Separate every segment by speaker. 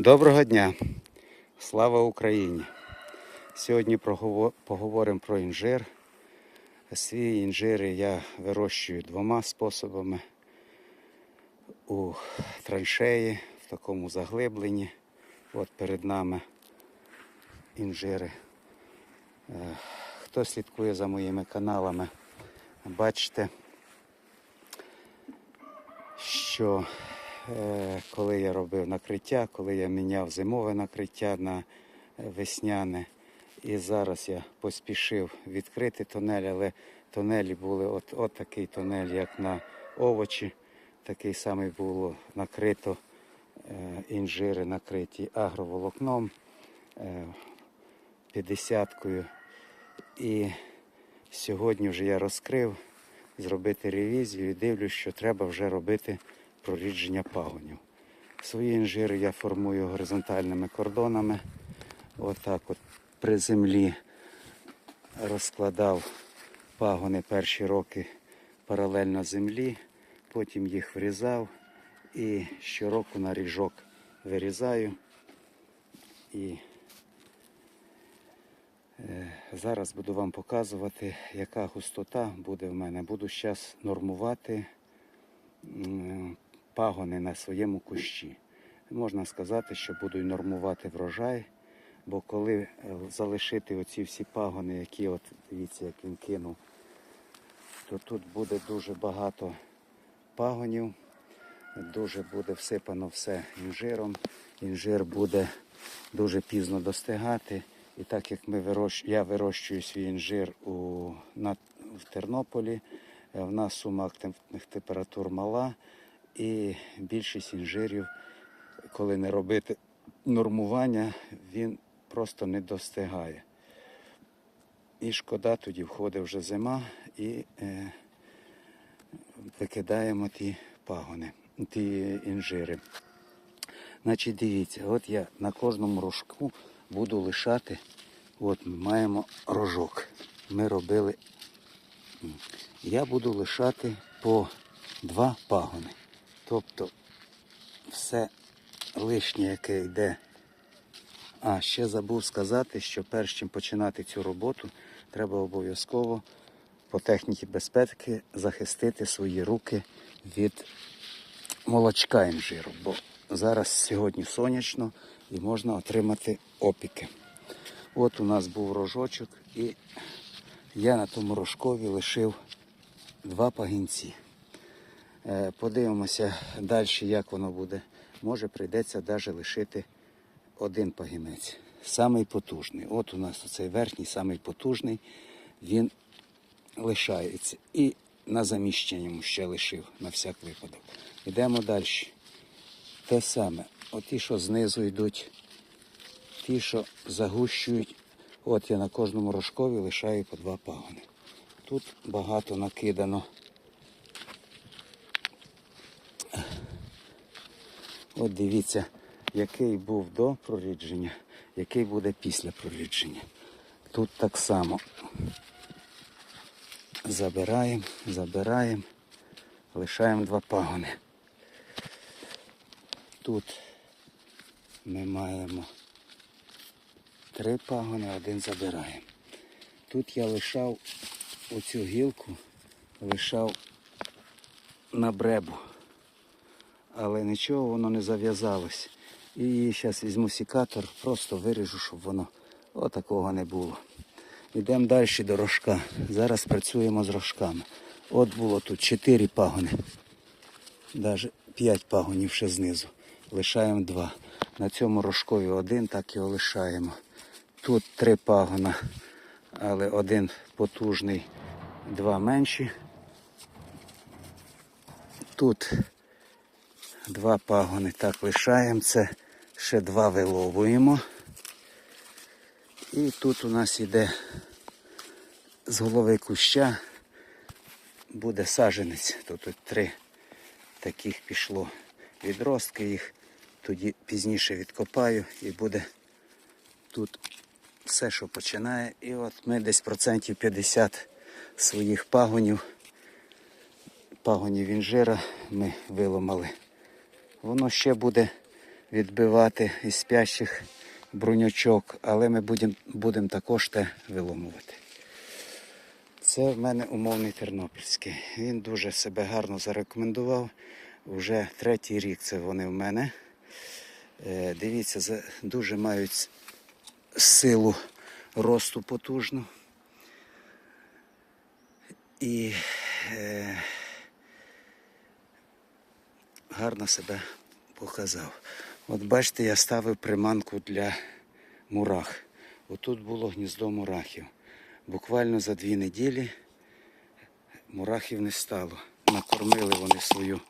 Speaker 1: Доброго дня! Слава Україні! Сьогодні поговоримо про інжир. Свій інжир я вирощую двома способами. У траншеї, в такому заглибленні. От перед нами інжири. Е, Хто слідкує за моїми каналами, бачите, що коли я робив накриття, коли я міняв зимове накриття на е, весняне, і зараз я поспішив відкрити тунель, але тунелі були от, от такий тунель, як на овочі, такий самий було накрито е, інжири накриті агроволокном е, 50-кою. І сьогодні вже я розкрив зробити ревізію і дивлюсь, що треба вже робити прорідження пагонів. Свої інжири я формую горизонтальними кордонами. Отак от при землі розкладав пагони перші роки паралельно землі, потім їх врізав і щороку на ріжок вирізаю. І Е, Зараз буду вам показувати, яка густота буде в мене. Буду зараз нормувати пагони на своєму кущі. Можна сказати, що буду нормувати врожай, бо коли е, залишити оці всі пагони, які от дивіться, як він кинув, то тут буде дуже багато пагонів, дуже буде всипано все інжиром. Інжир буде дуже пізно достигати. І так як ми вирощ... я вирощую свій інжир у... на... в Тернополі, е, в нас сума активних температур мала, і більшість інжирів, коли не робити нормування, він просто не достигає. І шкода, тоді входить вже зима і е, викидаємо ті пагони, ті інжири. Значить, дивіться, от я на кожному рожку буду лишати. От ми маємо рожок. Ми робили. Я буду лишати по два пагони. Тобто все лишнє, яке йде. А ще забув сказати, що перш чим починати цю роботу, треба обов'язково по техніці безпеки захистити свої руки від молочка інжиру, бо зараз сьогодні сонячно і можна отримати опіки. От у нас був рожочок, і я на тому рожкові лишив два пагінці. Е, Подивимося далі, як воно буде. Може прийдеться навіть лишити один пагінець. Самий потужний. От у нас оцей верхній, самий потужний, він лишається. І на заміщення йому ще лишив на всяк випадок. Йдемо далі. Те саме. Оті, що знизу йдуть, ті, що загущують. От я на кожному рожкові лишаю по два пагони. Тут багато накидано. От дивіться, який був до прорідження, який буде після прорідження. Тут так само. Забираємо, забираємо, лишаємо два пагони. Тут ми маємо три пагони, один забираємо. Тут я лишав оцю гілку, лишав на бребу, але нічого воно не зав'язалось. І зараз візьму сікатор, просто виріжу, щоб воно отакого не було. Йдемо далі до рожка. Зараз працюємо з рожками. От було тут 4 пагони. Навіть 5 пагонів ще знизу. Лишаємо 2. На цьому рожкові один, так його лишаємо. Тут 3 пагона, але один потужний, два менші. Тут два пагони так лишаємо. Це ще два виловуємо. І тут у нас іде з голови куща буде саженець. Тут три таких пішло відростки їх. Тоді пізніше відкопаю і буде тут все, що починає. І от ми десь процентів 50 своїх пагонів, пагонів інжира ми виломали. Воно ще буде відбивати із спящих бруньочок, але ми будемо будем також те виломувати. Це в мене умовний тернопільський. Він дуже себе гарно зарекомендував. Уже третій рік це вони в мене. Е, Дивіться, дуже мають силу росту потужну. І е, гарно себе показав. От бачите, я ставив приманку для мурах. Отут було гніздо мурахів. Буквально за дві неділі мурахів не стало. Накормили вони свою,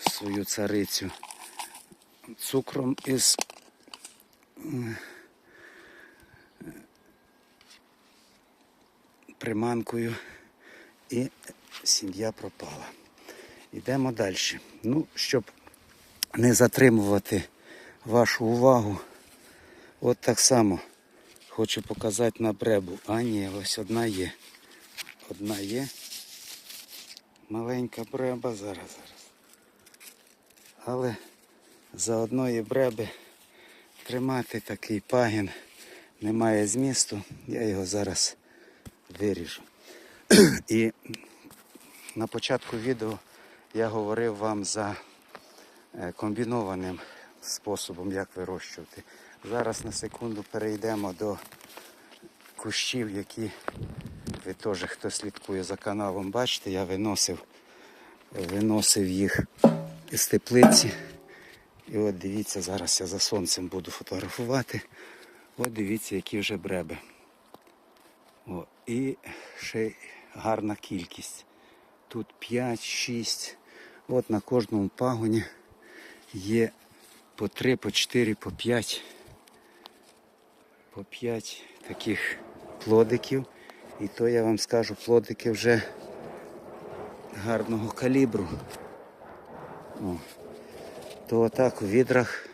Speaker 1: свою царицю цукром із приманкою і сім'я пропала. Йдемо далі. Ну, щоб не затримувати вашу увагу, от так само хочу показати на бребу. А ні, ось одна є. Одна є. Маленька бреба зараз, зараз. Але за одної бреби тримати такий пагін немає змісту. Я його зараз виріжу. І на початку відео я говорив вам за е, комбінованим способом, як вирощувати. Зараз на секунду перейдемо до кущів, які ви теж, хто слідкує за каналом, бачите, я виносив, виносив їх із теплиці. І от дивіться, зараз я за сонцем буду фотографувати. От дивіться, які вже бреби. О, і ще гарна кількість. Тут 5, 6. От на кожному пагоні є по 3, по 4, по 5. По 5 таких плодиків. І то я вам скажу, плодики вже гарного калібру. О. То отак у відрах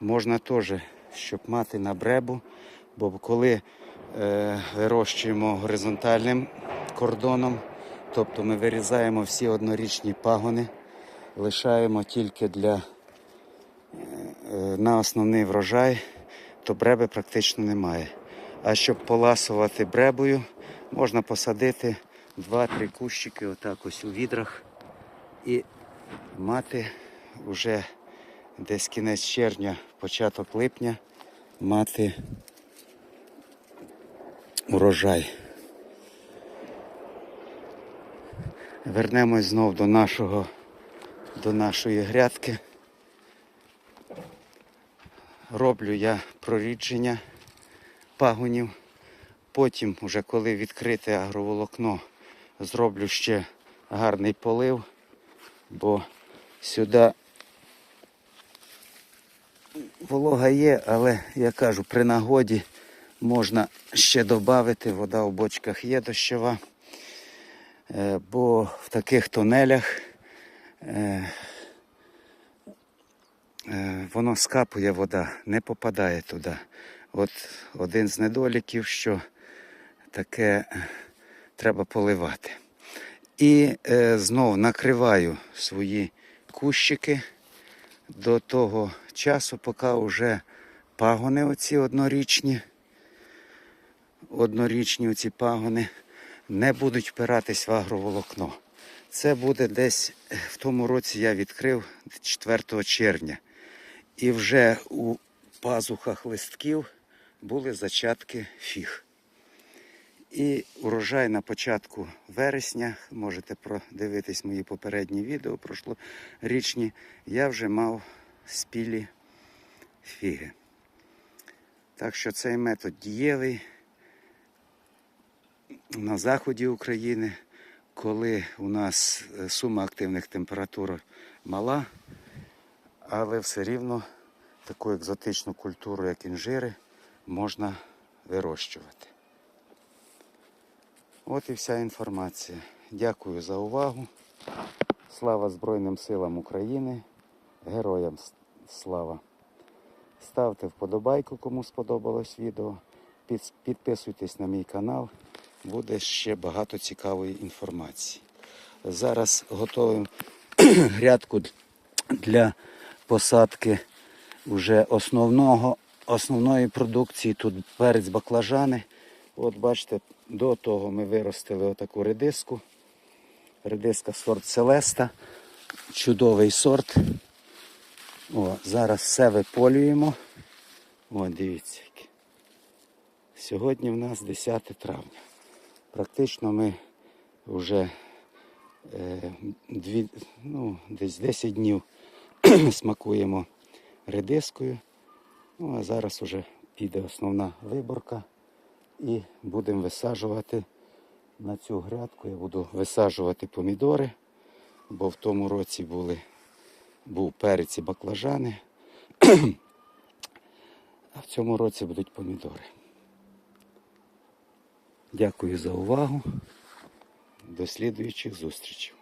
Speaker 1: можна теж, щоб мати на бребу, бо коли е, вирощуємо горизонтальним кордоном, тобто ми вирізаємо всі однорічні пагони, лишаємо тільки для е, на основний врожай, то бреби практично немає. А щоб поласувати бребою, можна посадити 2-3 кущики отак ось у відрах і мати вже десь кінець червня, початок липня мати урожай. Вернемось знов до нашого до нашої грядки. Роблю я прорідження пагонів. Потім, вже коли відкрите агроволокно, зроблю ще гарний полив, бо сюди волога є, але я кажу, при нагоді можна ще додати, вода у бочках є дощова, Е, бо в таких тунелях воно скапує вода, не попадає туди. От один з недоліків, що таке е, треба поливати. І е, знов накриваю свої кущики до того часу, поки вже пагони оці однорічні, однорічні оці пагони не будуть впиратись в агроволокно. Це буде десь в тому році я відкрив 4 червня. І вже у пазухах листків були зачатки фіг. І урожай на початку вересня, можете продивитись мої попередні відео прошлорічні, я вже мав спілі фіги. Так що цей метод дієвий на заході України, коли у нас е, сума активних температур мала, але все рівно таку екзотичну культуру, як інжири, можна вирощувати. От і вся інформація. Дякую за увагу. Слава Збройним силам України. Героям слава. Ставте вподобайку, кому сподобалось відео. Підписуйтесь на мій канал. Буде ще багато цікавої інформації. Зараз готуємо грядку для посадки вже основного, основної продукції. Тут перець баклажани. От бачите, до того ми виростили отаку редиску. Редиска сорт Селеста. Чудовий сорт. О, зараз все виполюємо. О, дивіться. Сьогодні в нас 10 травня. Практично ми вже е, дві, ну, десь 10 днів смакуємо редискою. Ну, а зараз вже піде основна виборка. І будемо висаджувати на цю грядку. Я буду висаджувати помідори, бо в тому році були, був перець і баклажани. А в цьому році будуть помідори. Дякую за увагу. До слідуючих зустрічей.